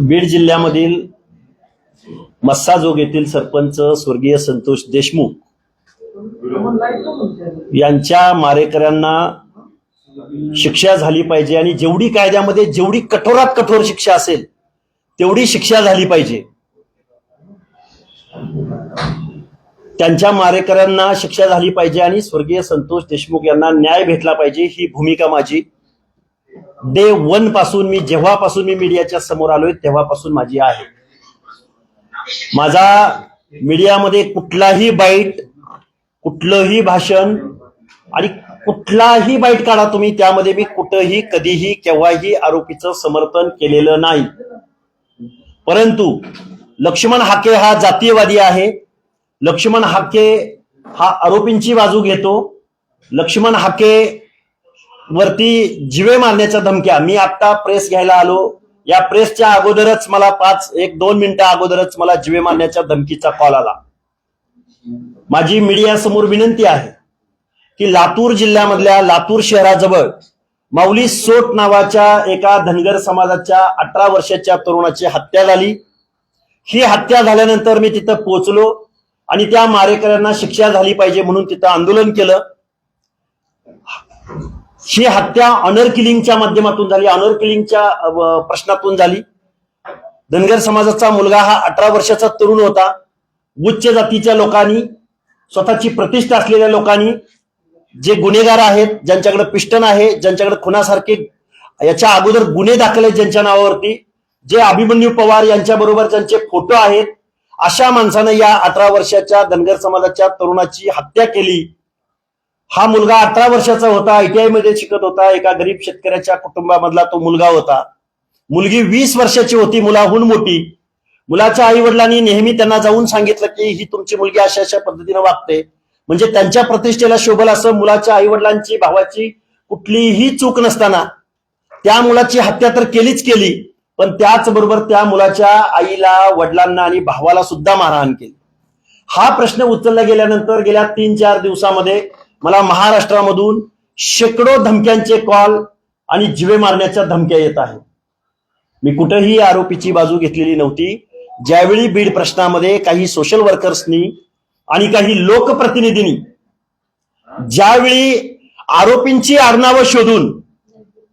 बीड जिल्ह्यामधील मस्साजोग येथील सरपंच स्वर्गीय संतोष देशमुख यांच्या मारेकऱ्यांना शिक्षा झाली पाहिजे आणि जेवढी कायद्यामध्ये जेवढी कठोरात कठोर शिक्षा असेल तेवढी शिक्षा झाली पाहिजे. त्यांच्या मारेकऱ्यांना शिक्षा झाली पाहिजे आणि स्वर्गीय संतोष देशमुख यांना न्याय भेटला पाहिजे ही भूमिका माझी. डे वनपासून मी जेव्हापासून मी मीडियाच्या समोर आलोय तेव्हापासून माझी आहे. माझा मीडियामध्ये कुठलाही बाईट कुठलंही भाषण आणि कुठलाही बाईट काढा तुम्ही त्यामध्ये मी कुठंही कधीही केव्हाही आरोपीचं समर्थन केलेलं नाही. परंतु लक्ष्मण हाके हा जातीयवादी आहे. लक्ष्मण हाके हा आरोपींची बाजू घेतो. लक्ष्मण हाके वरती जिवे मारण्याच्या धमक्या. मी आता प्रेस घ्यायला आलो. या प्रेसच्या अगोदरच मला पाच एक दोन मिनिटं अगोदरच मला जिवे मारण्याच्या धमकीचा कॉल आला. माझी मीडिया समोर विनंती आहे. की लातूर जिल्ह्यामधल्या लातूर शहराजवळ माऊली सोट नावाच्या एका धनगर समाजाच्या अठरा वर्षाच्या तरुणाची हत्या झाली. ही हत्या झाल्यानंतर मी तिथं पोहोचलो आणि त्या मारेकऱ्यांना शिक्षा झाली पाहिजे म्हणून तिथं आंदोलन केलं. ही हत्या ऑनर किलिंगच्या माध्यमातून झाली ऑनर किलिंगच्या प्रश्नातून झाली. धनगर समाजाचा मुलगा हा अठरा वर्षाचा तरुण होता. उच्च जातीच्या लोकांनी स्वतःची प्रतिष्ठा असलेल्या लोकांनी जे गुन्हेगार आहेत ज्यांच्याकडे पिस्टन आहे ज्यांच्याकडे खुनासारखे याच्या अगोदर गुन्हे दाखल आहेत ज्यांच्या नावावरती जे अभिमन्यू पवार यांच्या बरोबर ज्यांचे फोटो आहेत अशा माणसानं या अठरा वर्षाच्या धनगर समाजाच्या तरुणाची हत्या केली. हा मुलगा अठरा वर्षाचा होता आयटीआयमध्ये शिकत होता एका गरीब शेतकऱ्याच्या कुटुंबामधला तो मुलगा होता. मुलगी वीस वर्षाची होती मुलाहून मोठी. मुलाच्या आई वडिलांनी नेहमी त्यांना जाऊन सांगितलं की ही तुमची मुलगी अशा अशा पद्धतीने वागते. म्हणजे त्यांच्या प्रतिष्ठेला शोभल असं मुलाच्या आई वडिलांची भावाची कुठलीही चूक नसताना त्या मुलाची हत्या तर केलीच केली पण त्याचबरोबर त्या मुलाच्या आईला वडिलांना आणि भावाला सुद्धा मारहाण केली. हा प्रश्न उचलला गेल्यानंतर गेल्या तीन चार दिवसामध्ये मला महाराष्ट्रामधून शेकडो धमक्यांचे कॉल आणि जिवे मारण्याच्या धमक्या येत आहेत. मी कुठेही आरोपीची बाजू घेतलेली नव्हती. ज्यावेळी बीड प्रश्नामध्ये काही सोशल वर्कर्सनी आणि काही लोकप्रतिनिधींनी ज्यावेळी आरोपींची आडनावं शोधून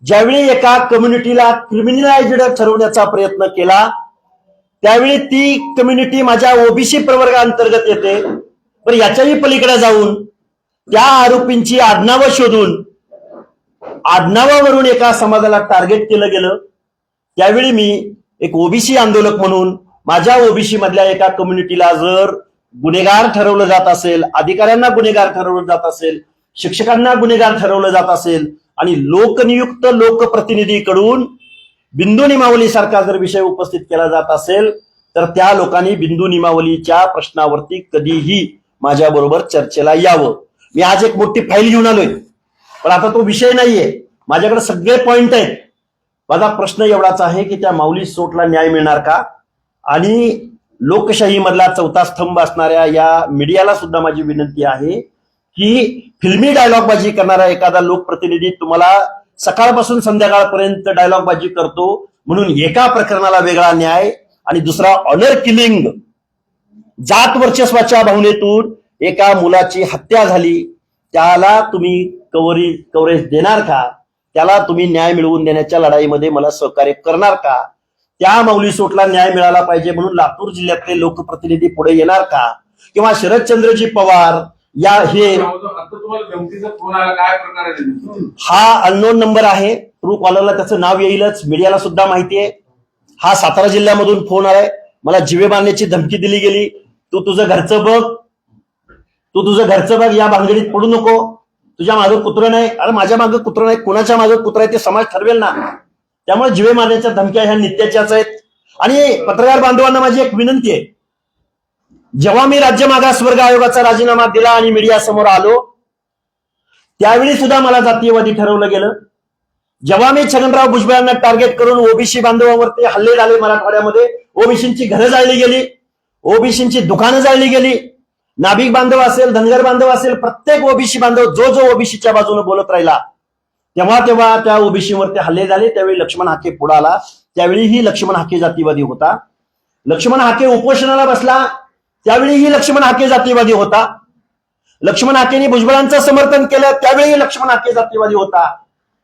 ज्यावेळी एका कम्युनिटीला क्रिमिनलाइज्ड ठरवण्याचा प्रयत्न केला त्यावेळी ती कम्युनिटी माझ्या ओबीसी प्रवर्गाअंतर्गत येते. पण याच्याही पलीकडे जाऊन त्या आरोपींची आडनावं शोधून आडनावावरून एका समाजाला टार्गेट केलं गेलं. त्यावेळी मी एक ओबीसी आंदोलक म्हणून माझ्या ओबीसी मधल्या एका कम्युनिटीला जर गुन्हेगार ठरवलं जात असेल अधिकाऱ्यांना गुन्हेगार ठरवलं जात असेल शिक्षकांना गुन्हेगार ठरवलं जात असेल आणि लोकनियुक्त लोकप्रतिनिधीकडून बिंदू निमावली सारखा जर विषय उपस्थित केला जात असेल तर त्या लोकांनी बिंदू निमावलीच्या प्रश्नावरती कधीही माझ्या बरोबर चर्चेला यावं. मी आज एक मोठी फाईल घेऊन आलोय. पण आता तो विषय नाहीये. माझ्याकडे सगळे पॉइंट आहेत. माझा प्रश्न एवढाच आहे की त्या माऊली सोटला न्याय मिळणार का? आणि लोकशाही मधला चौथा स्तंभ असणाऱ्या या मीडियाला सुद्धा माझी विनंती आहे की फिल्मी डायलॉगबाजी करणारा एखादा लोकप्रतिनिधी तुम्हाला सकाळपासून संध्याकाळपर्यंत डायलॉगबाजी करतो. म्हणून एका प्रकरणाला वेगळा न्याय आणि दुसरा ऑनर किलिंग जात वर्चस्वाच्या भावनेतून एका मुलाची हत्या झाली. त्याला तुम्ही कवरी कव्हरेज देणार का? त्याला तुम्ही न्याय मिळवून देण्याच्या लढाईमध्ये मला सहकार्य करणार का? त्या माऊली सोटला न्याय मिळाला पाहिजे म्हणून लातूर जिल्ह्यातले लोकप्रतिनिधी पुढे येणार का? किंवा शरदचंद्रजी पवार या हे? हा अननोन नंबर आहे. ट्रू कॉलरला त्याचं नाव येईलच. मीडियाला सुद्धा माहिती आहे. हा सातारा जिल्ह्यामधून फोन आलाय. मला जिवे मारण्याची धमकी दिली गेली. तू तुझं घरचं बघ. तू तुझं घरचं बघ. या भानगडीत पडू नको. तुझ्या मागं कुत्रं नाही. अरे माझ्या मागं कुत्रं नाही. कोणाच्या मागं कुत्रं आहे ते समाज ठरवेल ना. त्यामुळे जिवे मारण्याच्या धमक्या ह्या नित्याच्याच आहेत. आणि पत्रकार बांधवांना माझी एक विनंती आहे. जेव्हा मी राज्य मागासवर्ग आयोगाचा राजीनामा दिला आणि मीडिया समोर आलो त्यावेळी सुद्धा मला जातीयवादी ठरवलं गेलं. जेव्हा मी छगनराव भुजबळांना टार्गेट करून ओबीसी बांधवांवरती हल्ले झाले मराठवाड्यामध्ये ओबीसींची घरं जाळली गेली ओबीसींची दुकानं जाळली गेली. नाभिक बांधव असेल धनगर बांधव असेल प्रत्येक ओबीसी बांधव जो जो ओबीसीच्या बाजूने बोलत राहिला तेव्हा तेव्हा त्या ओबीसीवरती हल्ले झाले त्यावेळी लक्ष्मण हाके पुढे आला. त्यावेळीही लक्ष्मण हाके जातीवादी होता. लक्ष्मण हाके उपोषणाला बसला त्यावेळीही लक्ष्मण हाके जातीवादी होता. लक्ष्मण हाकेने भुजबळांचं समर्थन केलं त्यावेळी लक्ष्मण हाके जातीवादी होता.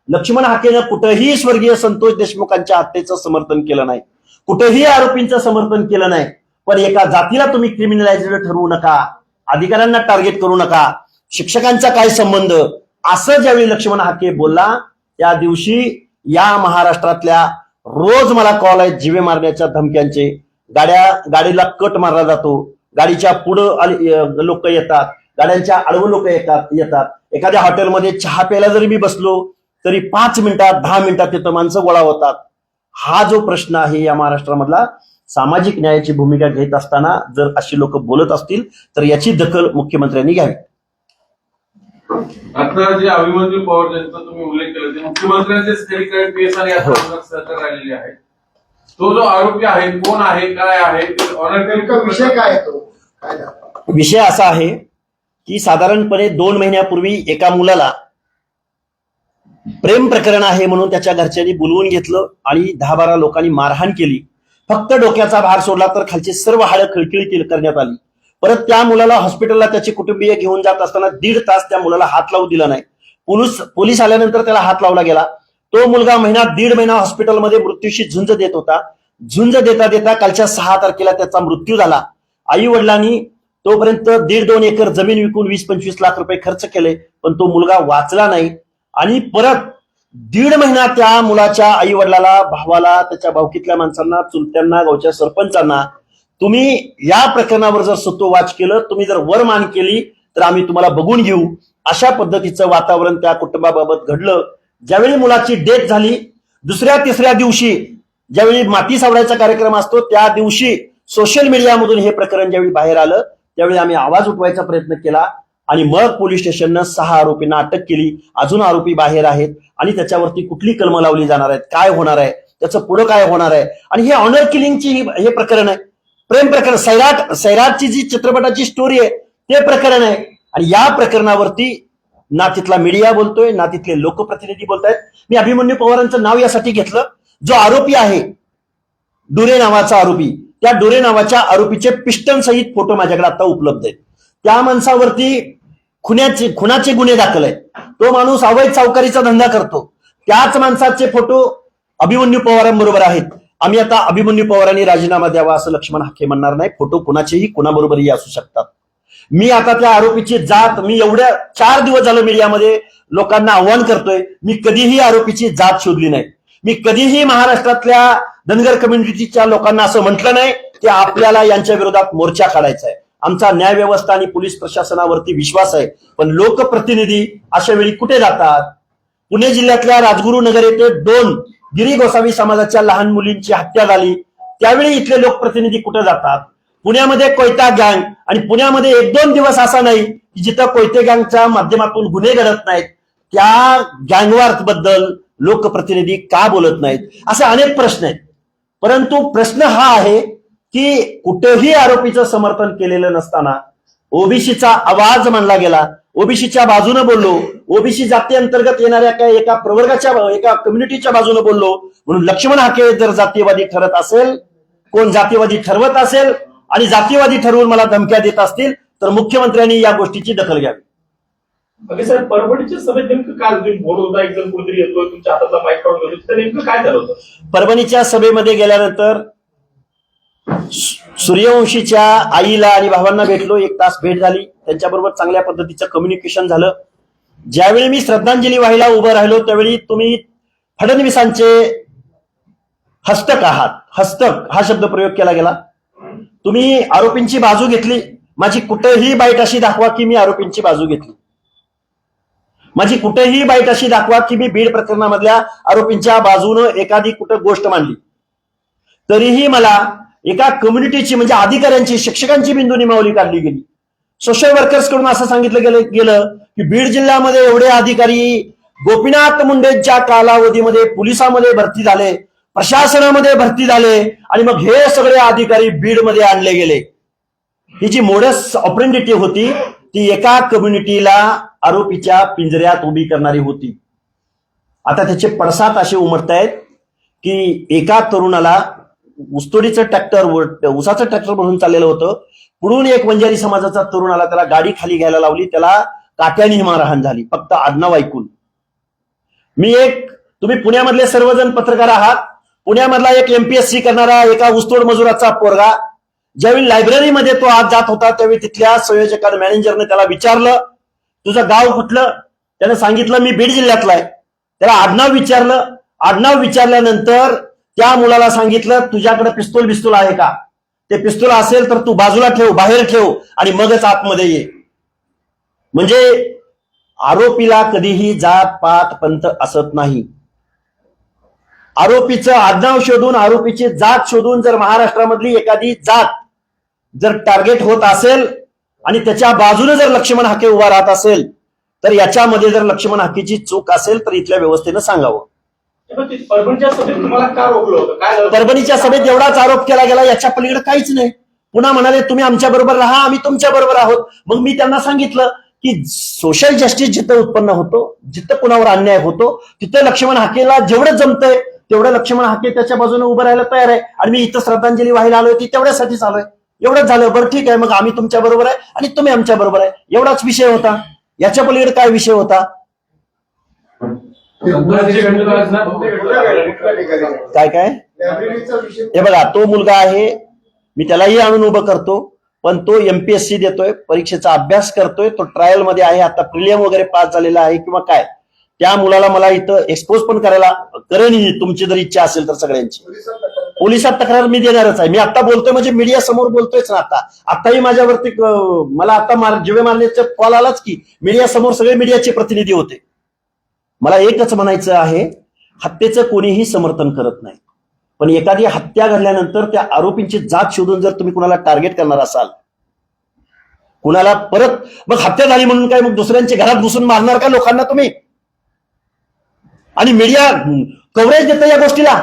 लक्ष्मण हाकेनं कुठंही स्वर्गीय संतोष देशमुखांच्या हत्येचं समर्थन केलं नाही. कुठेही आरोपींचं समर्थन केलं नाही. पण एका जातीला तुम्ही क्रिमिनलाइज्ड ठरवू नका. अधिकाऱ्यांना टार्गेट करू नका. शिक्षकांचा काय संबंध? असं ज्यावेळी लक्ष्मण हाके बोलला त्या दिवशी या महाराष्ट्रातल्या रोज मला कॉल आहेत जिवे मारण्याच्या धमक्यांचे. गाड्या गाडीला कट मारला जातो. गाडीच्या पुढं लोक येतात. गाड्यांच्या आडवं लोक येतात येतात. एखाद्या हॉटेलमध्ये चहा प्यायला जरी मी बसलो तरी पाच मिनिटात दहा मिनिटात तिथं माणसं गोळा होतात. हा जो प्रश्न आहे या महाराष्ट्रामधला सामाजिक न्यायाची भूमिका घेत असताना जर अशी लोक बोलत असतील तर याची दखल मुख्यमंत्र्यांनी घ्यावी. आता जे अभिमन्यू पवार ज्यांचा तुम्ही उल्लेख केला ते आणि हो. सहकार राहिलेले आहेत तो जो आरोपी आहे कोण आहे काय आहे विषय काय तो? विषय असा आहे की साधारणपणे दोन महिन्यापूर्वी एका मुलाला प्रेम प्रकरण आहे म्हणून त्याच्या घरच्यांनी बोलवून घेतलं आणि दहा बारा लोकांनी मारहाण केली फक्त डोक्याचा भार सोडला तर खालची सर्व हाडं खळखळी करण्यात आली परत त्या मुलाला हॉस्पिटलला त्याचे कुटुंबीय घेऊन जात असताना दीड तास त्या मुलाला हात लावू दिला नाही. पोलीस पोलीस आल्यानंतर त्याला हात लावला गेला. तो मुलगा महिना दीड महिना हॉस्पिटलमध्ये मृत्यूशी झुंज देत होता. झुंज देता देता कालच्या सहा तारखेला त्याचा मृत्यू झाला. आई वडिलांनी तोपर्यंत दीड दोन एकर जमीन विकून वीस पंचवीस लाख रुपये खर्च केले पण तो मुलगा वाचला नाही. आणि परत दीड महिना त्या मुलाच्या आई वडिलाला भावाला त्याच्या भावकीतल्या माणसांना चुलत्यांना गावच्या सरपंचांना तुम्ही या प्रकरणावर जर सुतोवाच केलं तुम्ही जर वर मान केली तर आम्ही तुम्हाला बघून घेऊ. अशा पद्धतीचं वातावरण त्या कुटुंबाबाबत घडलं. ज्यावेळी मुलाची डेथ झाली दुसऱ्या तिसऱ्या दिवशी ज्यावेळी माती सावडायचा कार्यक्रम असतो त्या दिवशी सोशल मीडियामधून हे प्रकरण ज्यावेळी बाहेर आलं त्यावेळी आम्ही आवाज उठवायचा प्रयत्न केला आणि मग पोलीस स्टेशननं सहा आरोपींना अटक केली. अजून आरोपी बाहेर आहेत आणि त्याच्यावरती कुठली कलमं लावली जाणार आहेत? काय होणार आहे? त्याचं पुढं काय होणार आहे? आणि हे ऑनर किलिंगची हे प्रकरण आहे. प्रेम प्रकरण सैराट सैराटची जी चित्रपटाची स्टोरी आहे ते प्रकरण आहे. आणि या प्रकरणावरती ना तिथला मीडिया बोलतोय ना तिथले लोकप्रतिनिधी बोलतायत. मी अभिमन्यू पवारांचं नाव यासाठी घेतलं. जो आरोपी आहे डुरे नावाचा आरोपी त्या डुरे नावाच्या आरोपीचे पिस्टन सहित फोटो माझ्याकडे आता उपलब्ध आहेत. त्या माणसावरती खुन्याचे खुनाचे गुन्हे दाखल आहेत. तो माणूस अवैध सावकारीचा धंदा करतो. त्याच माणसाचे फोटो अभिमन्यू पवारांबरोबर आहेत. आम्ही आता अभिमन्यू पवारांनी राजीनामा द्यावा असं लक्ष्मण हाके म्हणणार नाही. फोटो कुणाचेही कुणाबरोबरही असू शकतात. मी आता त्या आरोपीची जात मी एवढ्या चार दिवस झालं मीडियामध्ये लोकांना आव्हान करतोय. मी कधीही आरोपीची जात शोधली नाही. मी कधीही महाराष्ट्रातल्या धनगर कम्युनिटीच्या लोकांना असं म्हटलं नाही की आपल्याला यांच्या विरोधात मोर्चा काढायचा आहे. आमचा न्याय व्यवस्था आणि पोलीस प्रशासनावरती विश्वास आहे. पण लोकप्रतिनिधी अशा वेळी कुठे जातात? पुणे जिल्ह्यातल्या राजगुरुनगर येथे दोन गिरी गोसावी समाजाच्या लहान मुलींची हत्या झाली. त्यावेळी इथले लोकप्रतिनिधी कुठे जातात? पुण्यामध्ये कोयता गँग आणि पुण्यामध्ये एक दोन दिवस असा नाही की जिथं कोयते गँगच्या माध्यमातून गुन्हे घडत नाहीत. त्या गँगवारबद्दल लोकप्रतिनिधी का बोलत नाहीत? असे अनेक प्रश्न आहेत. परंतु प्रश्न हा आहे की कुठेही आरोपीचं समर्थन केलेलं नसताना ओबीसीचा आवाज मानला गेला. ओबीसीच्या बाजूने बोललो ओबीसी जाती अंतर्गत येणाऱ्या काही एका प्रवर्गाच्या एका कम्युनिटीच्या बाजूने बोललो म्हणून लक्ष्मण हाके जर जातीवादी ठरत असेल कोण जातीवादी ठरवत असेल आणि जातीवादी ठरवून मला धमक्या देत असतील तर मुख्यमंत्र्यांनी या गोष्टीची दखल घ्यावी. सर परभणीच्या सभेत नेमकं काय तुम्ही बोलत होता एक जण कुठेतरी येतोय तुमच्या हातातला माईक काढून घेतो तर नेमकं काय झालं होतं? परभणीच्या सभेमध्ये गेल्यानंतर सूर्यवंशीच्या आईला आणि भावांना भेटलो एक तास भेट झाली. त्यांच्याबरोबर चांगल्या पद्धतीचं कम्युनिकेशन झालं. ज्यावेळी मी श्रद्धांजली व्हायला उभं राहिलो त्यावेळी तुम्ही फडणवीसांचे हस्तक आहात. हस्तक हा शब्द प्रयोग केला गेला. तुम्ही आरोपींची बाजू घेतली. माझी कुठेही बाईट अशी दाखवा की मी आरोपींची बाजू घेतली. माझी कुठेही बाईट अशी दाखवा की मी बीड प्रकरणामधल्या आरोपींच्या बाजूनं एखादी कुठं गोष्ट मांडली. तरीही मला एका कम्युनिटीची म्हणजे अधिकाऱ्यांची शिक्षकांची बिंदू निमावली काढली गेली. सोशल वर्कर्सकडून असं सांगितलं गेलं गेलं की बीड जिल्ह्यामध्ये एवढे अधिकारी गोपीनाथ मुंडेच्या कालावधीमध्ये पोलिसामध्ये भरती झाले प्रशासनामध्ये भरती झाले आणि मग हे सगळे अधिकारी बीडमध्ये आणले गेले. ही जी मोडस ऑपरेंडिटी होती ती एका कम्युनिटीला आरोपीच्या पिंजऱ्यात उभी करणारी होती. आता त्याचे पडसाद असे उमटत आहेत की एका तरुणाला उस्तोडीचं ट्रॅक्टर उसाचं ट्रॅक्टर म्हणून चाललेलं होतं. पुढून एक वंजारी समाजाचा तरुण आला त्याला गाडी खाली घ्यायला लावली त्याला काट्याने मारहाण झाली. फक्त आडनाव ऐकून. मी एक तुम्ही पुण्यामधले सर्वजण पत्रकार आहात. पुण्यामधला एक एमपीएससी करणारा एका ऊसतोड मजुराचा पोरगा ज्यावेळी लायब्ररीमध्ये तो आज जात होता त्यावेळी तिथल्या संयोजकाने मॅनेजरने त्याला विचारलं तुझं गाव कुठलं? त्याने सांगितलं मी बीड जिल्ह्यातला आहे. त्याला आडनाव विचारलं. आडनाव विचारल्यानंतर त्या मुलाला सांगितलं तुझ्याकडे पिस्तूल बिस्तूल आहे का? ते पिस्तूल असेल तर तू बाजूला ठेव बाहेर ठेव आणि मगच आतमध्ये ये. म्हणजे आरोपीला कधीही जात पात पंत असत नाही. आरोपीचं आडनाव शोधून आरोपीची जात शोधून जर महाराष्ट्रामधली एखादी जात जर टार्गेट होत असेल आणि त्याच्या बाजूने जर लक्ष्मण हाके उभा राहत असेल तर याच्यामध्ये जर लक्ष्मण हाकेची चूक असेल तर इथल्या व्यवस्थेनं सांगावं. परभणीच्या सभेत तुम्हाला का रोखलं होतं? काय परभणीच्या सभेत एवढाच आरोप केला गेला याच्या पलीकडे काहीच नाही. पुन्हा म्हणाले तुम्ही आमच्या बरोबर राहा आम्ही तुमच्या बरोबर आहोत. मग मी त्यांना सांगितलं की सोशल जस्टिस जिथं उत्पन्न होतो जिथं कुणावर अन्याय होतो तिथं लक्ष्मण हाकेला जेवढं जमतंय तेवढं लक्ष्मण हाके त्याच्या बाजूने उभं राहायला तयार आहे. आणि मी इथं श्रद्धांजली व्हायला आलोय ती तेवढ्यासाठीच आलोय. एवढंच झालं बरं ठीक आहे मग आम्ही तुमच्या बरोबर आहे आणि तुम्ही आमच्या बरोबर आहे. एवढाच विषय होता. याच्या पलीकडे काय विषय होता सध्याचे घटनाच ना कुठल्या ठिकाणी? काय काय? लायब्ररीचा विषय हे बघा तो मुलगा आहे मी त्यालाही आणून उभं करतो पण तो एमपीएससी देतोय परीक्षेचा अभ्यास करतोय तो ट्रायलमध्ये आहे आता प्रिलियम वगैरे पास झालेला आहे किंवा काय? त्या मुलाला मला इथं एक्सपोज पण करायला करेन ही तुमची जर इच्छा असेल तर सगळ्यांची. पोलिसात तक्रार मी देणारच आहे. मी आता बोलतोय म्हणजे मीडिया समोर बोलतोयच ना आता. आताही माझ्यावरती मला आता मार जिवे मारण्याचा कॉल आलाच की मीडिया समोर सगळे मीडियाचे प्रतिनिधी होते. मला एकच म्हणायचं आहे हत्येचं कोणीही समर्थन करत नाही. पण एखादी हत्या घडल्यानंतर त्या आरोपींची जात शोधून जर तुम्ही कुणाला टार्गेट करणार असाल कुणाला परत मग हत्या झाली म्हणून काय मग दुसऱ्यांच्या घरात घुसून मारणार का लोकांना तुम्ही? आणि मीडिया कव्हरेज देतं या गोष्टीला.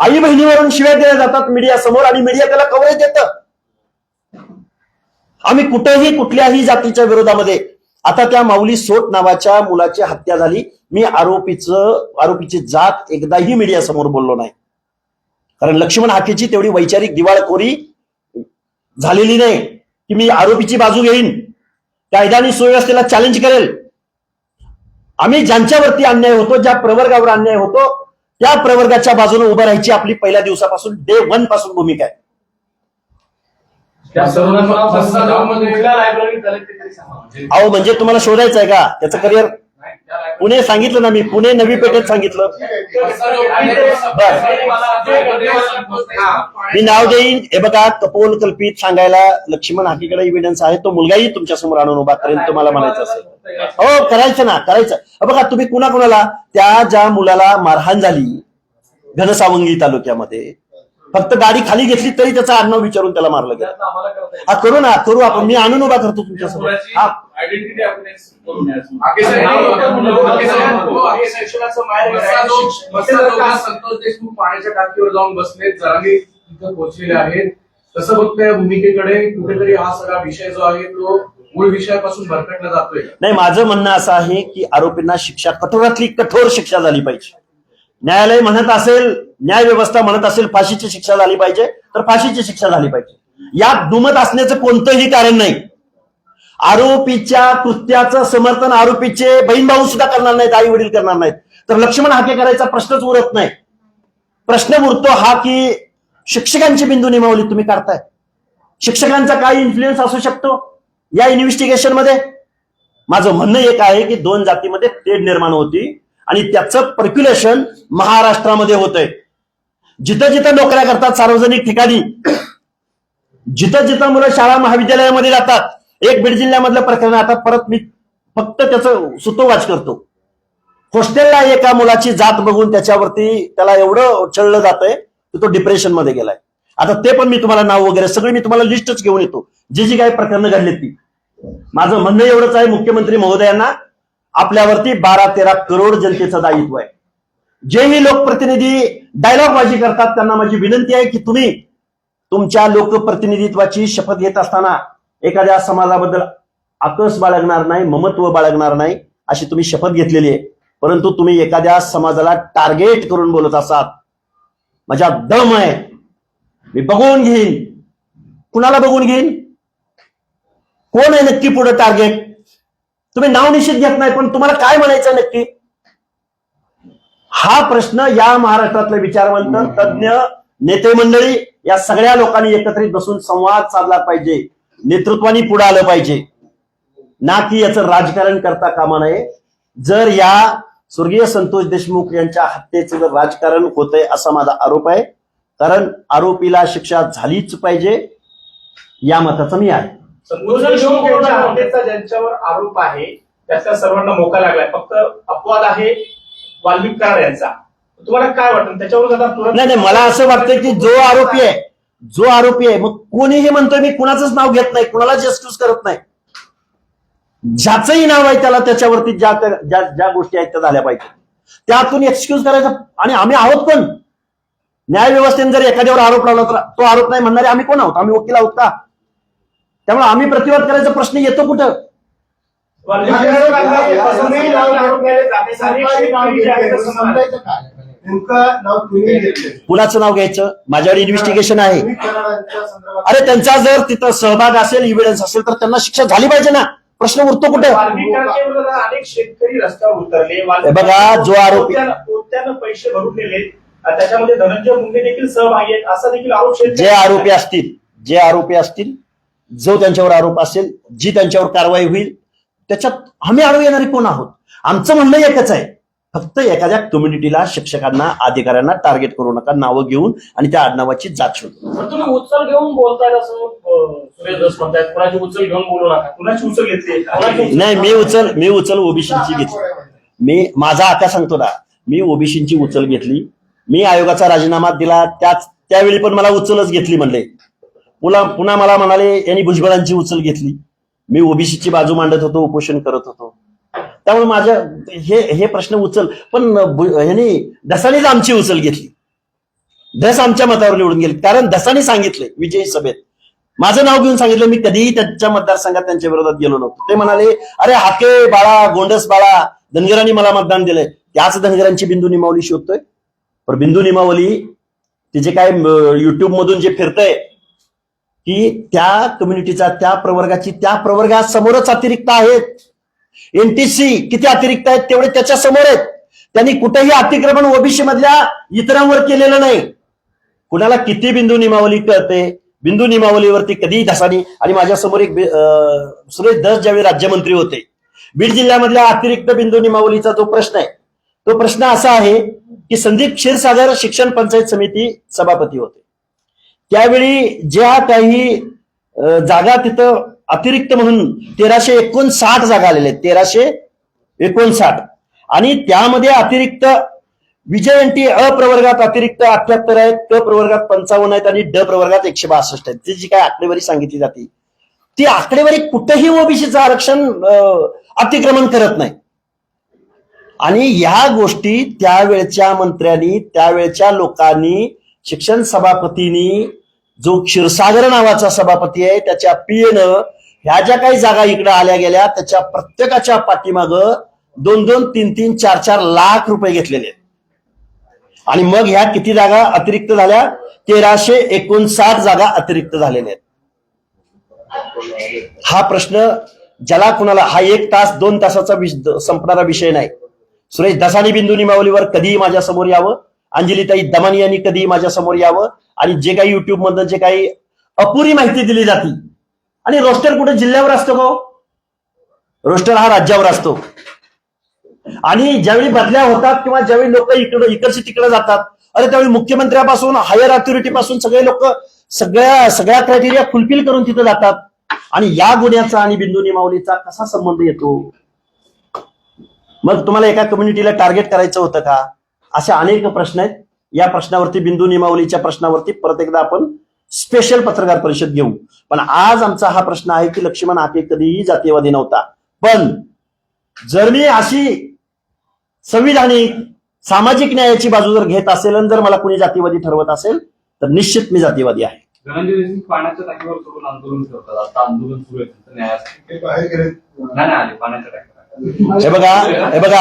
आई बहिणीवरून शिव्या दिल्या जातात मीडिया समोर आणि मीडिया त्याला कव्हरेज देतं. आम्ही कुठेही कुठल्याही जातीच्या विरोधामध्ये आता त्या माऊली सोट नावाच्या मुलाची हत्या झाली. मी आरोपीचं आरोपीची जात एकदाही मीडिया समोर बोललो नाही. कारण लक्ष्मण हाकेची तेवढी वैचारिक दिवाळखोरी झालेली नाही की मी आरोपीची बाजू घेईन. कायदा आणि सुव्यवस्थेला चॅलेंज करेल. आम्ही ज्यांच्यावरती अन्याय होतो ज्या प्रवर्गावर अन्याय होतो त्या प्रवर्गाच्या बाजूने उभं राहायची आपली पहिल्या दिवसापासून डे वनपासून भूमिका आहे त्या सर्वांना फसादामध्ये- कुठल्या लायब्ररीत झालं ते तरी सांगा. म्हणजे- अहो म्हणजे तुम्हाला शोधायचं आहे का? त्याचं करिअर पुणे सांगितलं ना मी पुणे नवी पेठेत सांगितलं. मी नाव देईन. हे बघा कपोल कल्पित सांगायला लक्ष्मण हाकीकडे इव्हिडन्स आहे. तो मुलगाही तुमच्यासमोर आणून उभा करेल तुम्हाला म्हणायचं असेल. हो करायचं ना करायचं. बघा तुम्ही कुणा कुणाला त्या ज्या मुलाला मारहाण झाली घनसावंगी तालुक्यामध्ये फक्त गाडी खाली घेतली तरी त्याचा आडनाव विचारून त्याला मारलं गेलं. हा करू ना करू आपण मी आणून उभा करतो तुमच्यासमोर हा आयडेंटिटी आपण एक करून घ्या. आके साहेब, नाव होतं म्हणून आके साहेब, हो, हो, आके शिक्षणाचं माहेर आहे. मसाजो- शिक्षण- मसाजोगा संतोष देशमुख पाण्याच्या टाकीवर जाऊन बसले तिथं पोहोचलेले आहेत तसं फक्त या भूमिकेकडे कुठेतरी हा सगळा विषय जो आहे तो मूळ विषयापासून भरकटला जातोय नाही माझं म्हणणं असं आहे की आरोपींना शिक्षा कठोरातली कठोर शिक्षा झाली पाहिजे न्यायालय म्हणत असेल न्याय व्यवस्था म्हणत असेल फाशीची शिक्षा झाली पाहिजे तर फाशीची शिक्षा झाली पाहिजे. यात दुमत असण्याचं कोणतंही कारण नाही. आरोपीच्या कृत्याचं समर्थन आरोपीचे बहीण भाऊ सुद्धा करणार नाहीत आई वडील करणार नाहीत. तर लक्ष्मण हाके करायचा प्रश्नच उरत नाही. प्रश्न उरतो हा की शिक्षकांची बिंदू निमावली तुम्ही काढताय. शिक्षकांचा काय इन्फ्लुएन्स असू शकतो? या इन्व्हेस्टिगेशनमध्ये माझं म्हणणं एक आहे की दोन जातीमध्ये तेढ निर्माण होती. आणि त्याचं पर्क्युलेशन महाराष्ट्रामध्ये होतंय. जिथं जिथं नोकऱ्या करतात सार्वजनिक ठिकाणी जिथं जिथं मुलं शाळा महाविद्यालयामध्ये जातात एक बीड जिल्ह्यामधलं प्रकरण आता परत मी फक्त त्याचं सुतोवाच करतो. हॉस्टेलला एका मुलाची जात बघून त्याच्यावरती त्याला एवढं चढलं जातंय की तो डिप्रेशनमध्ये गेलाय. आता ते पण मी तुम्हाला नाव वगैरे सगळी मी तुम्हाला लिस्टच घेऊन येतो. जी जी काही प्रकरणं घडली ती. माझं म्हणणं एवढंच आहे मुख्यमंत्री महोदयांना आपल्यावरती बारा तेरा करोड जनतेचं दायित्व आहे. जेही लोकप्रतिनिधी डायलॉगबाजी करतात त्यांना माझी विनंती आहे की तुम्ही तुमच्या लोकप्रतिनिधित्वाची शपथ घेत असताना एखाद्या समाजाबद्दल आकस बाळगणार नाही ममत्व बाळगणार नाही अशी तुम्ही शपथ घेतलेली आहे. परंतु तुम्ही एखाद्या समाजाला टार्गेट करून बोलत असाल माझ्या दम आहे. मी बघून घेईन. कुणाला बघून घेईन? कोण आहे नक्की पुढे टार्गेट तुम्ही नाव निश्चित घेत नाही पण तुम्हाला काय म्हणायचं नक्की? हा प्रश्न या महाराष्ट्रातले विचारवंत तज्ज्ञ नेते मंडळी या सगळ्या लोकांनी एकत्रित बसून संवाद साधला पाहिजे नेतृत्वानी पुढे आलं पाहिजे. ना की याचं राजकारण करता कामा नये. जर या स्वर्गीय संतोष देशमुख यांच्या हत्येचं जर राजकारण होतंय असा माझा आरोप आहे. कारण आरोपीला शिक्षा झालीच पाहिजे या मताचं मी आहे. संतोष ज्यांच्यावर आरोप आहे त्याच्या सर्वांना मोका लागलाय. फक्त अपवाद आहे वाल्मिक कराड यांचा. तुम्हाला काय वाटतं? त्याच्यावर नाही नाही मला असं वाटतं की जो आरोपी आहे जो आरोपी आहे मग कोणीही म्हणतोय मी कुणाचंच नाव घेत नाही कुणालाच एक्सक्यूज करत नाही. ज्याचंही नाव आहे त्याला त्याच्यावरती ज्या ज्या ज्या गोष्टी आहेत त्या झाल्या पाहिजे त्यातून एक्सक्यूज करायचा आणि आम्ही आहोत पण. न्याय व्यवस्थेने जर एखाद्यावर आरोप लावला तर तो आरोप नाही म्हणणारे आम्ही कोण आहोत? आम्ही वकील आहोत का? त्यामुळे आम्ही प्रतिवाद करायचा प्रश्न येतो कुठं? कुणाचं नाव घ्यायचं. माझ्यावर इन्व्हेस्टिगेशन आहे. अरे त्यांचा जर तिथं सहभाग असेल इव्हिडन्स असेल तर त्यांना शिक्षा झाली पाहिजे ना. प्रश्न उरतो कुठे? अनेक शेतकरी रस्त्यावर उतरले. बघा, जो आरोपी- पैसे भरून आणि त्याच्यामध्ये धनंजय मुंडे देखील सहभागी आहेत. असा देखील आरोप जे आरोपी असतील जे आरोपी असतील जो त्यांच्यावर आरोप असेल जी त्यांच्यावर कारवाई होईल त्याच्यात आम्ही आडवे येणारे कोण आहोत? आमचं म्हणणं एकच आहे. फक्त एखाद्या कम्युनिटीला शिक्षकांना अधिकाऱ्यांना टार्गेट करू नका नावं घेऊन आणि त्या आडनावाची जात शोधू. उचल घेऊन बोलताय उचल घेऊन बोलू नका. उचल घेतली? नाही मी उचल मी उचल ओबीसीची घेतली. मी माझा आता सांगतो ना मी ओबीसीची उचल घेतली. मी आयोगाचा राजीनामा दिला त्याच त्यावेळी पण मला उचलच घेतली म्हणले. पुन्हा पुन्हा मला म्हणाले यांनी भुजबळांची उचल घेतली. मी ओबीसीची बाजू मांडत होतो उपोषण करत होतो. त्यामुळे माझ्या हे हे प्रश्न उचल. पण यांनी दसानीच आमची उचल घेतली. दस आमच्या मतावर निवडून गेले. कारण धसानी सांगितले विजयी सभेत. माझं नाव घेऊन सांगितलं मी कधीही त्यांच्या मतदारसंघात त्यांच्या विरोधात गेलो नव्हतो. ते म्हणाले अरे हाके बाळा गोंडस बाळा धनगरांनी मला मतदान दिलंय. त्याच धनगरांची बिंदू निमावली शोधतोय. पण बिंदू निमावली तिचे काय युट्यूब मधून जे फिरतंय की त्या कम्युनिटीचा त्या प्रवर्गाची त्या प्रवर्गासमोरच अतिरिक्त आहेत. एनटीसी किती अतिरिक्त आहेत तेवढे त्याच्यासमोर आहेत. त्यांनी कुठेही अतिक्रमण ओबीसी मधल्या इतरांवर केलेलं नाही. कुणाला किती बिंदू निमावली कळते? बिंदू निमावलीवरती कधीही धसानी आणि माझ्यासमोर एक सुरेश दस ज्यावेळी राज्यमंत्री होते. बीड जिल्ह्यामधल्या अतिरिक्त बिंदू निमावलीचा जो प्रश्न आहे तो प्रश्न असा आहे की संदीप क्षीरसागर शिक्षण पंचायत समिती सभापती होते. त्यावेळी ज्या काही जागा तिथं अतिरिक्त म्हणून तेराशे एकोणसाठ जागा आलेल्या आहेत. तेराशे एकोणसाठ. आणि त्यामध्ये अतिरिक्त विजय एनटी अ प्रवर्गात अतिरिक्त अठ्याहत्तर आहेत क प्रवर्गात पंचावन्न आहेत आणि ड प्रवर्गात एकशे बासष्ट आहेत. ती जी काय आकडेवारी सांगितली जाते ती आकडेवारी कुठेही ओबीसीचं आरक्षण अतिक्रमण करत नाही. आणि या गोष्टी त्यावेळच्या मंत्र्यांनी त्यावेळच्या लोकांनी शिक्षण सभापतींनी जो क्षीरसागर नावाचा सभापती आहे त्याच्या पीएनं ह्या ज्या काही जागा इकडे आल्या गेल्या त्याच्या प्रत्येकाच्या पाठीमाग दोन दोन तीन तीन चार चार लाख रुपये घेतलेले आहेत. आणि मग ह्या किती जागा अतिरिक्त झाल्या? तेराशे एकोणसाठ जागा अतिरिक्त झालेल्या आहेत. हा प्रश्न ज्याला कुणाला हा एक तास दोन तासाचा संपणारा विषय नाही. सुरेश दसानी बिंदू निमावलीवर कधीही माझ्यासमोर यावं. अंजलीताई दमानी यांनी कधीही माझ्यासमोर यावं? आणि जे काही युट्यूब मधनं जे काही अपुरी माहिती दिली जाते आणि रोस्टर कुठे? जिल्ह्यावर असतो का रोस्टर हा राज्यावर असतो. आणि ज्यावेळी बदल्या होतात किंवा ज्यावेळी लोक इकडं इकडचे तिकडे जातात अरे त्यावेळी मुख्यमंत्र्यापासून हायर अथॉरिटी पासून सगळे लोक सगळ्या सगळ्या क्रायटेरिया फुलफिल करून तिथं जातात. आणि या गुन्ह्याचा आणि बिंदू निमावलीचा कसा संबंध येतो? मग तुम्हाला एका कम्युनिटीला टार्गेट करायचं होतं का? असे अनेक प्रश्न आहेत. या प्रश्नावरती बिंदू निमावलीच्या प्रश्नावरती परत एकदा आपण स्पेशल पत्रकार परिषद घेऊ. पण आज आमचा हा प्रश्न आहे की लक्ष्मण हाके कधीही जातीयवादी नव्हता. पण जर मी अशी संविधानिक सामाजिक न्यायाची बाजू जर घेत असेल आणि जर मला कुणी जातीवादी ठरवत असेल तर निश्चित मी जातीवादी आहे. पाण्याच्या टाकीवर आंदोलन करतात. आता आंदोलन सुरू आहे. हे बघा हे बघा.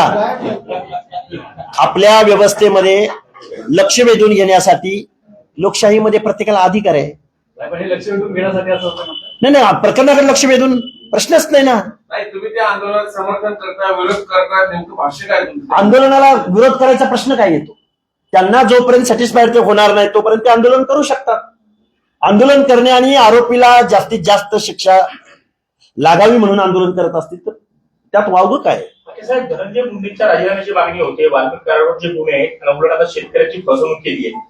आपल्या व्यवस्थेमध्ये लक्ष वेधून घेण्यासाठी लोकशाहीमध्ये प्रत्येकाला अधिकार आहे. नाही, नाही प्रकरणाकडे लक्ष वेधून प्रश्नच नाही ना. नाही तुम्ही त्या आंदोलनात समर्थन करताय विरोध करताय नेमकं भाष्य काय तुमचं? आंदोलनाला विरोध करायचा प्रश्न काय येतो? त्यांना जोपर्यंत सॅटिस्फाईड ते होणार नाही तोपर्यंत ते आंदोलन करू शकतात. आंदोलन करणे आणि आरोपीला जास्तीत जास्त शिक्षा लागावी म्हणून आंदोलन करत असतील तर त्यात वावगं काय? धनंजय मुंडेंच्या राजीनाम्याची मागणी होते वाल्मिक करारावर जे गुन्हे आहेत आता शेतकऱ्याची फसवणूक केली आहे.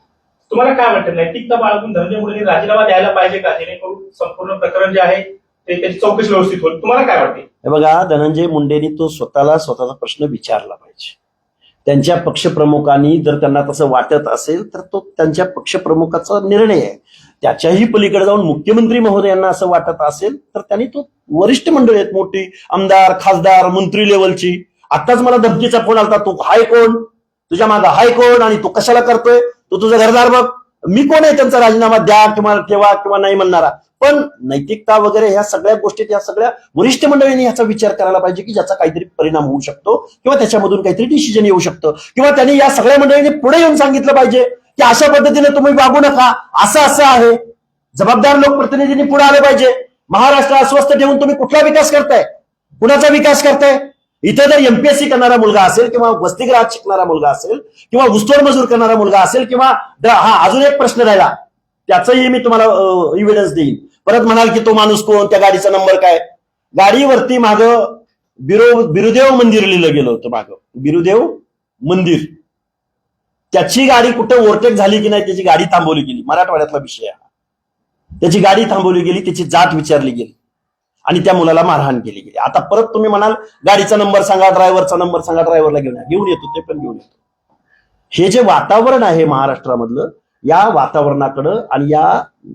तुम्हाला काय वाटतं नैतिकता बाळगून धनंजय मुंडेंनी राजीनामा द्यायला पाहिजे का? जेणेकरून संपूर्ण प्रकरण जे आहे ते त्याची चौकशी व्यवस्थित होईल? तुम्हाला काय वाटते? हे बघा धनंजय मुंडेंनी तो स्वतःला स्वतःचा प्रश्न विचारला पाहिजे. त्यांच्या पक्षप्रमुखांनी जर त्यांना तसं वाटत असेल तर तो त्यांच्या पक्षप्रमुखाचा निर्णय आहे. त्याच्याही पलीकडे जाऊन मुख्यमंत्री महोदयांना असं वाटत असेल तर त्यांनी तो वरिष्ठ मंडळी आहेत मोठी आमदार खासदार मंत्री लेवलची. आत्ताच मला धमकीचा फोन आलता तू हाय कोण? तुझ्या मागं हाय कोण आणि तू कशाला करतोय? तू तुझं घरदार बघ. मी कोण आहे त्यांचा राजीनामा द्या किंवा ठेवा किंवा नाही म्हणणारा? पण नैतिकता वगैरे ह्या सगळ्या गोष्टीत या सगळ्या वरिष्ठ मंडळींनी याचा विचार करायला पाहिजे की ज्याचा काहीतरी परिणाम होऊ शकतो किंवा त्याच्यामधून काहीतरी डिसिजन येऊ शकतं. किंवा त्यांनी या सगळ्या मंडळींनी पुढे येऊन सांगितलं पाहिजे की अशा पद्धतीने तुम्ही वागू नका असं असं आहे. जबाबदार लोकप्रतिनिधींनी पुढे आलं पाहिजे. महाराष्ट्र अस्वस्थ ठेवून तुम्ही कुठला विकास करताय? कुणाचा विकास करताय? इथे जर एमपीएससी करणारा मुलगा असेल किंवा वसतिगृहात शिकणारा मुलगा असेल किंवा उस्तोर मजूर करणारा मुलगा असेल किंवा हा अजून एक प्रश्न राहिला. त्याचाही मी तुम्हाला इव्हिडन्स देईन. परत म्हणाल की तो माणूस कोण? त्या गाडीचा नंबर काय? गाडीवरती माग बिरो बिरुदेव मंदिर लिहिलं गेलं होतं माग. बिरुदेव मंदिर. त्याची गाडी कुठं ओव्हरटेक झाली की नाही त्याची गाडी थांबवली गेली. मराठवाड्यातला विषय हा. त्याची गाडी थांबवली गेली त्याची जात विचारली गेली. आणि त्या मुलाला मारहाण केली गेली. आता परत तुम्ही म्हणाल गाडीचा नंबर सांगा ड्रायव्हरचा नंबर सांगा ड्रायव्हरला घेऊन घेऊन येतो ते पण घेऊन येतो. हे जे वातावरण आहे महाराष्ट्रामधलं या वातावरणाकडं आणि या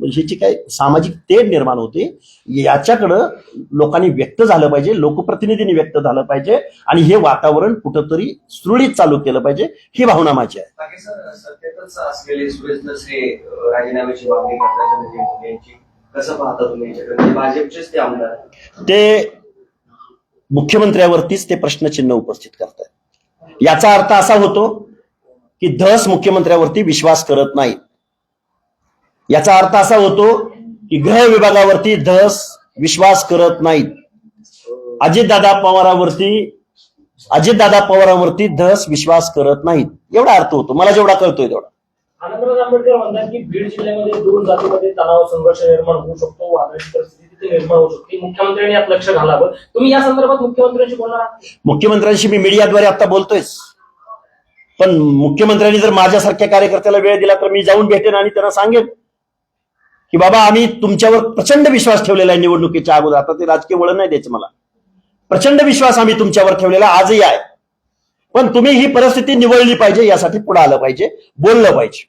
ह्याची काय सामाजिक तेढ निर्माण होते याच्याकडं लोकांनी व्यक्त झालं पाहिजे लोकप्रतिनिधींनी व्यक्त झालं पाहिजे आणि हे वातावरण कुठंतरी सुरळीत चालू केलं पाहिजे ही भावना माझी आहे. सत्तेतच असलेले राजीनाम्याची मागणी करतात कसं पाहता तुम्ही म्हणजे भाजपचेच ते आमदार. ते मुख्यमंत्र्यावरतीच ते प्रश्नचिन्ह उपस्थित करतात याचा अर्थ असा होतो की धस मुख्यमंत्र्यावरती विश्वास करत नाही. याचा अर्थ असा होतो की गृह विभागावरती धस विश्वास करत नाहीत. अजितदादा पवारावरती अजितदादा पवारांवरती धस विश्वास करत नाहीत. एवढा अर्थ होतो. मला जेवढा कळतोय तेवढा. आनंदराज आंबेडकर म्हणतात की बीड जिल्ह्यामध्ये दोन जातीमध्ये तणाव संघर्ष निर्माण होऊ शकतो वादळाची परिस्थिती तिथे निर्माण होऊ शकते. मुख्यमंत्र्यांनी यात लक्ष घालावं. तुम्ही या संदर्भात मुख्यमंत्र्यांशी बोलणार आहात? मुख्यमंत्र्यांशी मी मीडियाद्वारे आता बोलतोयच. पण मुख्यमंत्र्यांनी जर माझ्यासारख्या कार्यकर्त्याला वेळ दिला तर मी जाऊन भेटेन आणि त्यांना सांगेन. की बाबा आम्ही तुमच्यावर प्रचंड विश्वास ठेवलेला आहे निवडणुकीच्या अगोदर. आता ते राजकीय वळण नाही द्यायचं मला. प्रचंड विश्वास आम्ही तुमच्यावर ठेवलेला आजही आहे. पण तुम्ही ही परिस्थिती निवडली पाहिजे यासाठी पुढे आलं पाहिजे बोललं पाहिजे.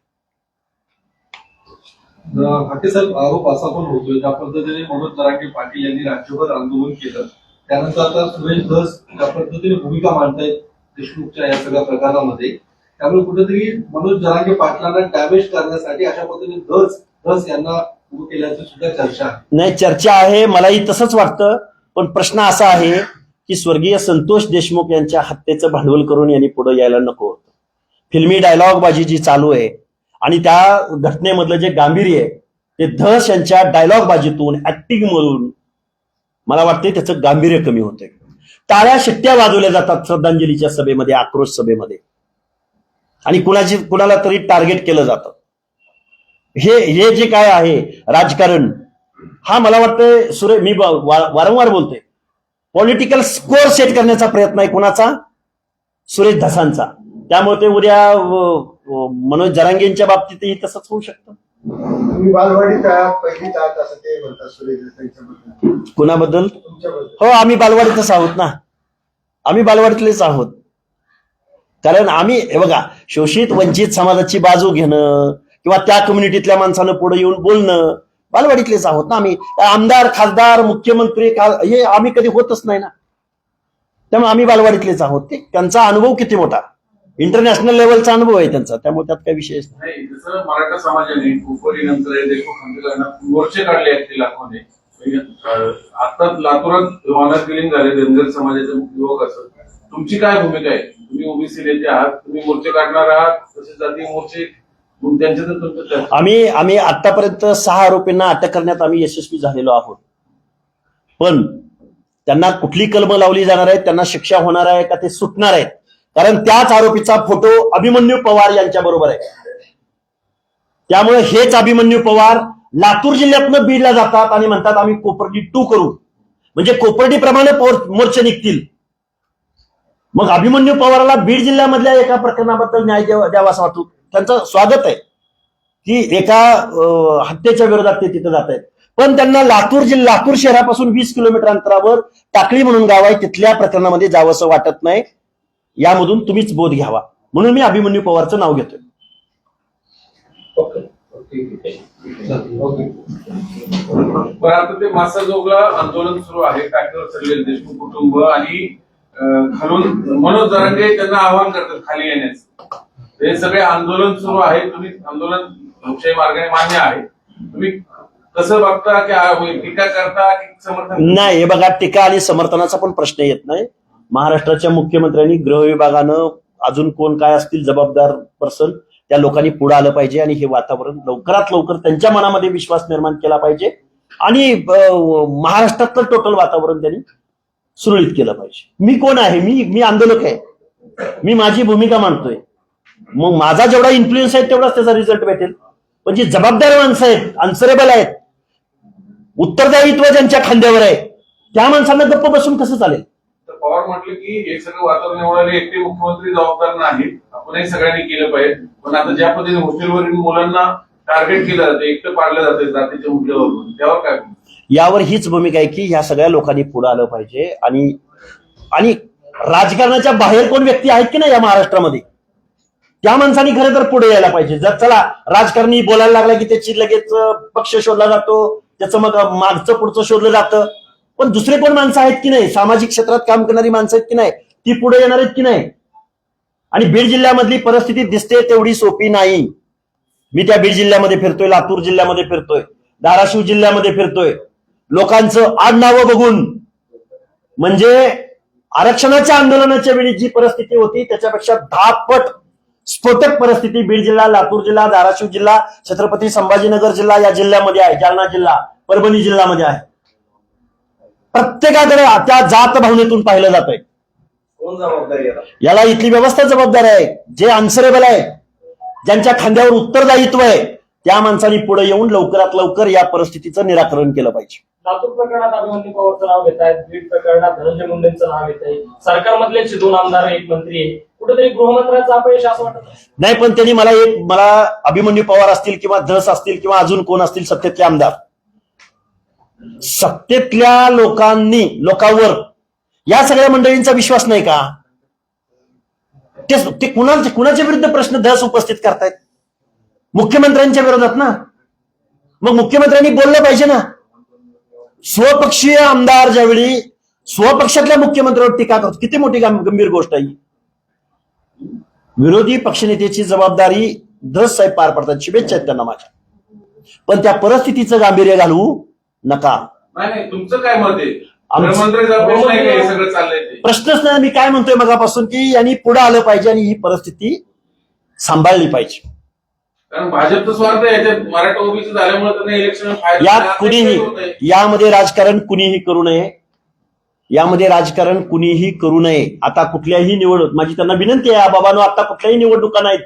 साहेब आरोप असा पण होतोय ज्या पद्धतीने मनोज दरांगे पाटील यांनी राज्यभर आंदोलन केलं त्यानंतर आता सुरेश धस ज्या पद्धतीने भूमिका मांडतायत देशमुखच्या या सगळ्या प्रकारामध्ये. त्यामुळे कुठेतरी मनोज जरांगे पाटलांना डॅमेज करण्यासाठी अशा पद्धतीने धस धस यांना उभं केल्याची सुद्धा चर्चा आहे. नाही चर्चा आहे. मलाही तसंच वाटतं. पण प्रश्न असा आहे की स्वर्गीय संतोष देशमुख यांच्या हत्येचं भांडवल करून यांनी पुढे यायला नको होतं. फिल्मी डायलॉग बाजी जी चालू आहे आणि त्या घटनेमधलं जे गांभीर्य आहे ते धस यांच्या डायलॉग बाजीतून ऍक्टिंग मधून मला वाटते त्याचं गांभीर्य कमी होतंय. टाळ्या शिट्ट्या वाजवल्या जातात श्रद्धांजलीच्या सभेमध्ये आक्रोश सभेमध्ये. आणि कुणाची कुणाला तरी टार्गेट केलं जातं. हे हे जे काय आहे राजकारण हा मला वाटतं सुरे मी वारंवार बोलते पॉलिटिकल स्कोअर सेट करण्याचा प्रयत्न आहे कोणाचा? सुरेश धसांचा. त्यामुळे ते उद्या मनोज जरांगेंच्या बाबतीतही तसंच होऊ शकतं. तुम्ही बालवाडीत आहात पहिलीत आहात असं ते म्हणतात सुरेश देसाईंच्याबद्दल कुणाबद्दल? तुमच्याबद्दल. हो आम्ही बालवाडीतच आहोत ना. आम्ही बालवाडीतलेच आहोत. कारण आम्ही हे बघा शोषित वंचित समाजाची बाजू घेणं किंवा त्या कम्युनिटीतल्या माणसानं पुढे येऊन बोलणं बालवाडीतलेच आहोत ना आम्ही. आमदार खासदार मुख्यमंत्री हे आम्ही कधी होतच नाही ना. त्यामुळे आम्ही बालवाडीतलेच आहोत. ते त्यांचा अनुभव किती मोठा? इंटरनॅशनल लेवलचा अनुभव आहे त्यांचा त्यामुळे त्यात काही विषयच नाही. जसं मराठा समाजाने कुपरी नंतर देशमुख आंदोलनात मोर्चे काढले आहेत लाखोने. आता लातूरात ऑनर किलिंग झाले धनगर समाजाचे युवक असत तुमची काय भूमिका आहे? तुम्ही ओबीसी नेते आहात तुम्ही मोर्चे काढणार आहात तसेच जातीय मोर्चे? आम्ही आम्ही आतापर्यंत सहा आरोपींना अटक करण्यात आम्ही यशस्वी झालेलो आहोत. पण त्यांना कुठली कलम लावली जाणार आहे त्यांना शिक्षा होणार आहे का ते सुटणार आहेत कारण त्याच आरोपीचा फोटो अभिमन्यू पवार यांच्या बरोबर आहे. त्यामुळे हेच अभिमन्यू पवार लातूर जिल्ह्यातनं बीडला जातात आणि म्हणतात आम्ही कोपर्डी टू करू. म्हणजे कोपर्डी प्रमाणे मोर्चे निघतील. मग अभिमन्यू पवाराला बीड जिल्ह्यामधल्या एका प्रकरणाबद्दल न्याय द्यावा असं वाटतो. त्यांचं स्वागत आहे. की एका हत्येच्या विरोधात ते तिथं जात आहेत पण त्यांना लातूर जिल्हा लातूर शहरापासून वीस किलोमीटर अंतरावर टाकळी म्हणून गाव आहे. तिथल्या प्रकरणामध्ये जावंसं वाटत नाही. यामधून तुम्हीच बोध घ्यावा. म्हणून मी अभिमन्यू पवारचं नाव घेतोय. ते आंदोलन सुरू आहे. चढलेले देशमुख कुटुंब आणि खालून मनोज जरांगे त्यांना आवाहन करतात खाली येण्याचं. हे सगळे आंदोलन सुरू आहे. तुम्ही आंदोलन लोकशाही मार्गाने मान्य आहे. तुम्ही कसं बघता की टीका करता की समर्थन? नाही हे बघा टीका आणि समर्थनाचा पण प्रश्न येत नाही. महाराष्ट्राच्या मुख्यमंत्र्यांनी गृह विभागानं अजून कोण काय असतील जबाबदार पर्सन त्या लोकांनी पुढे आलं पाहिजे आणि हे वातावरण लवकरात लवकर त्यांच्या मनामध्ये विश्वास निर्माण केला पाहिजे आणि महाराष्ट्रातलं टोटल वातावरण त्यांनी सुरळीत केलं पाहिजे. मी कोण आहे? मी मी आंदोलक आहे. मी माझी भूमिका मांडतोय. मग माझा जेवढा इन्फ्लुएन्स आहे तेवढाच त्याचा रिझल्ट भेटेल. पण जी जबाबदार माणसं आहेत अन्सरेबल आहेत उत्तरदायित्व ज्यांच्या खांद्यावर आहे त्या माणसांना गप्प बसून कसं चालेल? म्हटलं की हे सगळं वातावरण एवढं एकटे मुख्यमंत्री जबाबदार नाही आपणही सगळ्यांनी केलं पाहिजे. पण आता ज्या पद्धतीने हॉस्टेलवरील मुलांना टार्गेट केलं जातं एकटं पाडलं जातं जातीच्या मुद्द्यावरून त्यावर काय यावर हीच भूमिका आहे की ह्या सगळ्या लोकांनी पुढे आलं पाहिजे आणि आणि राजकारणाच्या बाहेर कोण व्यक्ती आहेत की नाही या महाराष्ट्रामध्ये? त्या माणसांनी खरं तर पुढे यायला पाहिजे. जर चला राजकारणी बोलायला लागला की त्याची लगेच पक्ष शोधला जातो त्याचं मग मागचं पुढचं शोधलं जातं. पण दुसरे कोण माणसं आहेत की नाही? सामाजिक क्षेत्रात काम करणारी माणसं आहेत की नाही? ती पुढे येणार आहेत की नाही? आणि बीड जिल्ह्यामधली परिस्थिती दिसते तेवढी सोपी नाही. मी त्या बीड जिल्ह्यामध्ये फिरतोय लातूर जिल्ह्यामध्ये फिरतोय धाराशिव जिल्ह्यामध्ये फिरतोय. लोकांचं आडनावं बघून. म्हणजे आरक्षणाच्या आंदोलनाच्या वेळी जी परिस्थिती होती त्याच्यापेक्षा दहा पट स्फोटक परिस्थिती बीड जिल्हा लातूर जिल्हा धाराशिव जिल्हा छत्रपती संभाजीनगर जिल्हा या जिल्ह्यामध्ये आहे जालना जिल्हा परभणी जिल्ह्यामध्ये आहे. प्रत्येकाकडे त्या जात भावनेतून पाहिलं जात आहे कोण जबाबदारी आहे याला इथली व्यवस्था जबाबदार आहे जे आन्सरेबल आहे ज्यांच्या खांद्यावर उत्तरदायित्व आहे त्या माणसांनी पुढे येऊन लवकरात लवकर या परिस्थितीचं निराकरण केलं पाहिजे. लातूर प्रकरणात अभिमन्यू पवारचं नाव घेत आहेत बीड प्रकरणात धनंजय मुंडेंचं नाव येत आहे सरकारमधले जे दोन आमदार एक मंत्री आहे कुठेतरी गृहमंत्र्यांचं अपयश असं वाटत नाही. नाही पण त्यांनी मला एक मला अभिमन्यू पवार असतील किंवा धस असतील किंवा अजून कोण असतील सत्तेतले आमदार सत्तेतल्या लोकांनी लोकांवर. या सगळ्या मंडळींचा विश्वास नाही का? ते कुणाचे कुणाच्या विरुद्ध प्रश्न धस उपस्थित करतायत? मुख्यमंत्र्यांच्या विरोधात ना? मग मुख्यमंत्र्यांनी बोललं पाहिजे ना? स्वपक्षीय आमदार ज्यावेळी स्वपक्षातल्या मुख्यमंत्र्यावर टीका करतो. किती मोठी गंभीर गोष्ट आहे विरोधी पक्षनेत्याची जबाबदारी धस साहेब पार पडतात. शुभेच्छा आहेत त्यांना माझ्या. पण त्या परिस्थितीचं गांभीर्य घालू नका. नाही तुमचं काय मत आहे? हे चाललंय ते? प्रश्नच नाही मी काय म्हणतोय मगापासून की यांनी पुढे आलं पाहिजे आणि ही परिस्थिती सांभाळली पाहिजे. कारण भाजपचं स्वार्थ आहे याच्यात मराठा ओबीसी झाल्यामुळे त्यांना इलेक्शन यात कुणीही यामध्ये राजकारण कुणीही करू नये. यामध्ये राजकारण कुणीही करू नये. आता कुठल्याही निवडणूक माझी त्यांना विनंती आहे बाबांनो आता कुठल्याही निवडणुका नाहीत.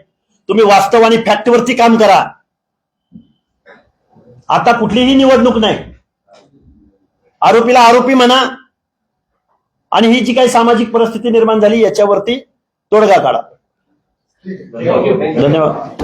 तुम्ही वास्तव आणि फॅक्टवरती काम करा. आता कुठलीही निवडणूक नाही. आरोपीला आरोपी म्हणा. आणि ही जी काही सामाजिक परिस्थिती निर्माण झाली याच्यावरती तोडगा काढा. धन्यवाद.